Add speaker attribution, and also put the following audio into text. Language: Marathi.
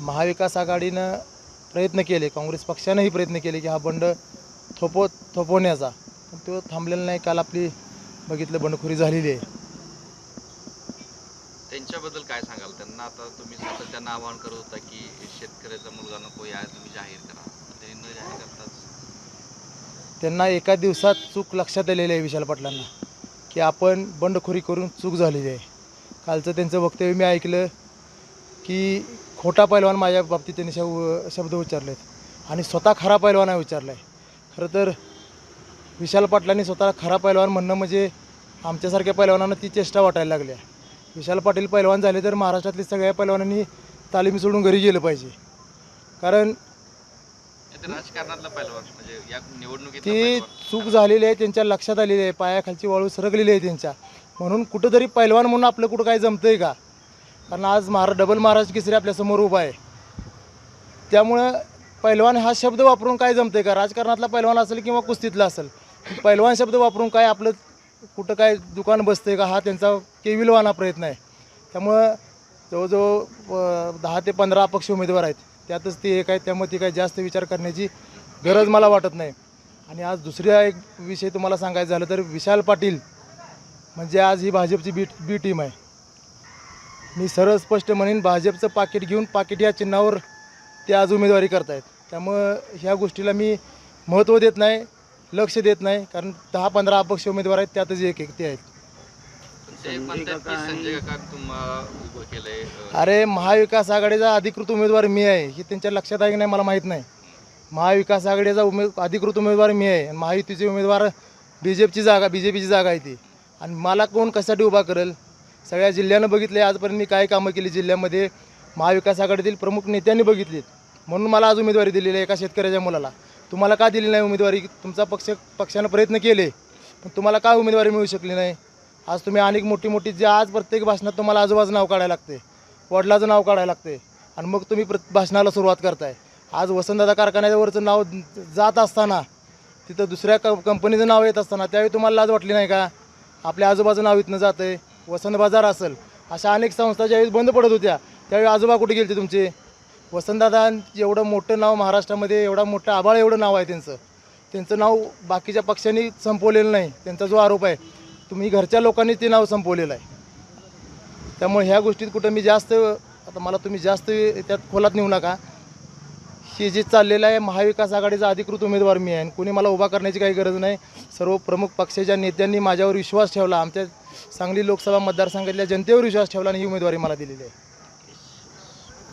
Speaker 1: महाविकास आघाडीनं प्रयत्न केले काँग्रेस पक्षानंही प्रयत्न केले की हा बंड थोपव थोपवण्याचा. पण तो थांबलेला नाही. काल आपली बघितलं बंडखोरी झालेली आहे.
Speaker 2: त्यांच्याबद्दल काय सांगाल? त्यांना आता तुम्ही सातत्यानं आवाहन करत होता की शेतकऱ्याचा मुलगा नको या तुम्ही जाहीर करा. न जाहीर करताच
Speaker 1: त्यांना एका दिवसात चूक लक्षात आलेली आहे विशाल पाटलांना की आपण बंडखोरी करून चूक झालेली आहे. कालचं त्यांचं वक्तव्य मी ऐकलं की खोटा पैलवान माझ्या बाबतीत त्यांनी शव शब्द उच्चारलेत. आणि स्वतः खरा पैलवान आहे विचारला आहे खरं तर विशाल पाटलांनी स्वतः खरा पैलवान म्हणणं म्हणजे आमच्यासारख्या पैलवानांना ती चेष्टा वाटायला लागली आहे विशाल पाटील पैलवान झाले तर महाराष्ट्रातल्या सगळ्या पैलवानांनी तालीमी सोडून घरी गेलं पाहिजे. कारण
Speaker 2: ते म्हणजे या निवडणुकीत
Speaker 1: ती चूक झालेली आहे त्यांच्या लक्षात आलेली आहे पायाखालची वाळू सरकलेली आहे त्यांच्या. म्हणून कुठंतरी पैलवान म्हणून आपलं कुठं काय जमतंय का? कारण आज महारा डबल महाराज केसरी आपल्यासमोर उभा आहे. त्यामुळं पैलवान हा शब्द वापरून काय जमतंय का? राजकारणातला पैलवान असेल किंवा कुस्तीतला असेल पैलवान शब्द वापरून काय आपलं कुठं काय दुकान बसतंय का? हा त्यांचा केविलवाना प्रयत्न आहे. त्यामुळं जवळजवळ दहा ते पंधरा अपक्ष उमेदवार आहेत. त्यातच ते एक आहे त्यामुळे ती काही जास्त विचार करण्याची गरज मला वाटत नाही. आणि आज दुसरा एक विषय तुम्हाला सांगायचं झालं तर विशाल पाटील म्हणजे आज ही भाजपची बी बी टीम आहे. मी सरळ स्पष्ट म्हणेन भाजपचं पाकिट घेऊन पाकिट या चिन्हावर ते आज उमेदवारी करतायत. त्यामुळं ह्या गोष्टीला मी महत्त्व देत नाही लक्ष देत नाही कारण दहा पंधरा अपक्ष उमेदवार आहेत त्यातच एक एक ते आहेत अरे महाविकास आघाडीचा अधिकृत उमेदवार मी आहे हे त्यांच्या लक्षात आहे की नाही मला माहीत नाही. महाविकास आघाडीचा उमे अधिकृत उमेदवार मी आहे आणि महायुतीचे उमेदवार बी जे पीची जागा बी जे पीची जागा आहे ती. आणि मला कोण कशासाठी उभा करेल? सगळ्या जिल्ह्यानं बघितले आजपर्यंत मी काय कामं केली जिल्ह्यामध्ये? महाविकास आघाडीतील प्रमुख नेत्यांनी बघितलीत. म्हणून मला आज उमेदवारी दिलेली आहे एका शेतकऱ्याच्या मुलाला. तुम्हाला का दिली नाही उमेदवारी? तुमचा पक्ष पक्षानं प्रयत्न केले पण तुम्हाला का उमेदवारी मिळू शकली नाही? आज तुम्ही अनेक मोठी मोठी जे आज प्रत्येक भाषणात तुम्हाला आजोबाचं नाव काढायला लागते. वडिलाचं नाव काढायला लागते. आणि मग तुम्ही प्र भाषणाला सुरुवात करताय. आज वसंतदादा कारखान्यावरचं नाव जात असताना तिथं दुसऱ्या क कंपनीचं नाव येत असताना त्यावेळी तुम्हाला लाज वाटली नाही का? आपल्या आजोबाचं नाव इथनं जातं आहे वसंत बाजार असेल अशा अनेक संस्था ज्यावेळी बंद पडत होत्या त्यावेळी आजोबा कुठे गेलते तुमचे? वसंतदादा एवढं मोठं नाव महाराष्ट्रामध्ये एवढा मोठं आबाळ एवढं नाव आहे त्यांचं. त्यांचं नाव बाकीच्या पक्षांनी संपवलेलं नाही. त्यांचा जो आरोप आहे तुम्ही घरच्या लोकांनी ते नाव संपवलेलं आहे. त्यामुळे ह्या गोष्टीत कुठं मी जास्त आता मला तुम्ही जास्त त्यात खोलात नेऊ नका. हे जे चाललेलं आहे महाविकास आघाडीचा अधिकृत उमेदवार मी आहे. आणि कोणी मला उभा करण्याची काही गरज नाही. सर्व प्रमुख पक्षाच्या नेत्यांनी माझ्यावर विश्वास ठेवला. आमच्या सांगली लोकसभा मतदारसंघातल्या जनतेवर विश्वास ठेवला आणि ही उमेदवारी मला दिलेली आहे.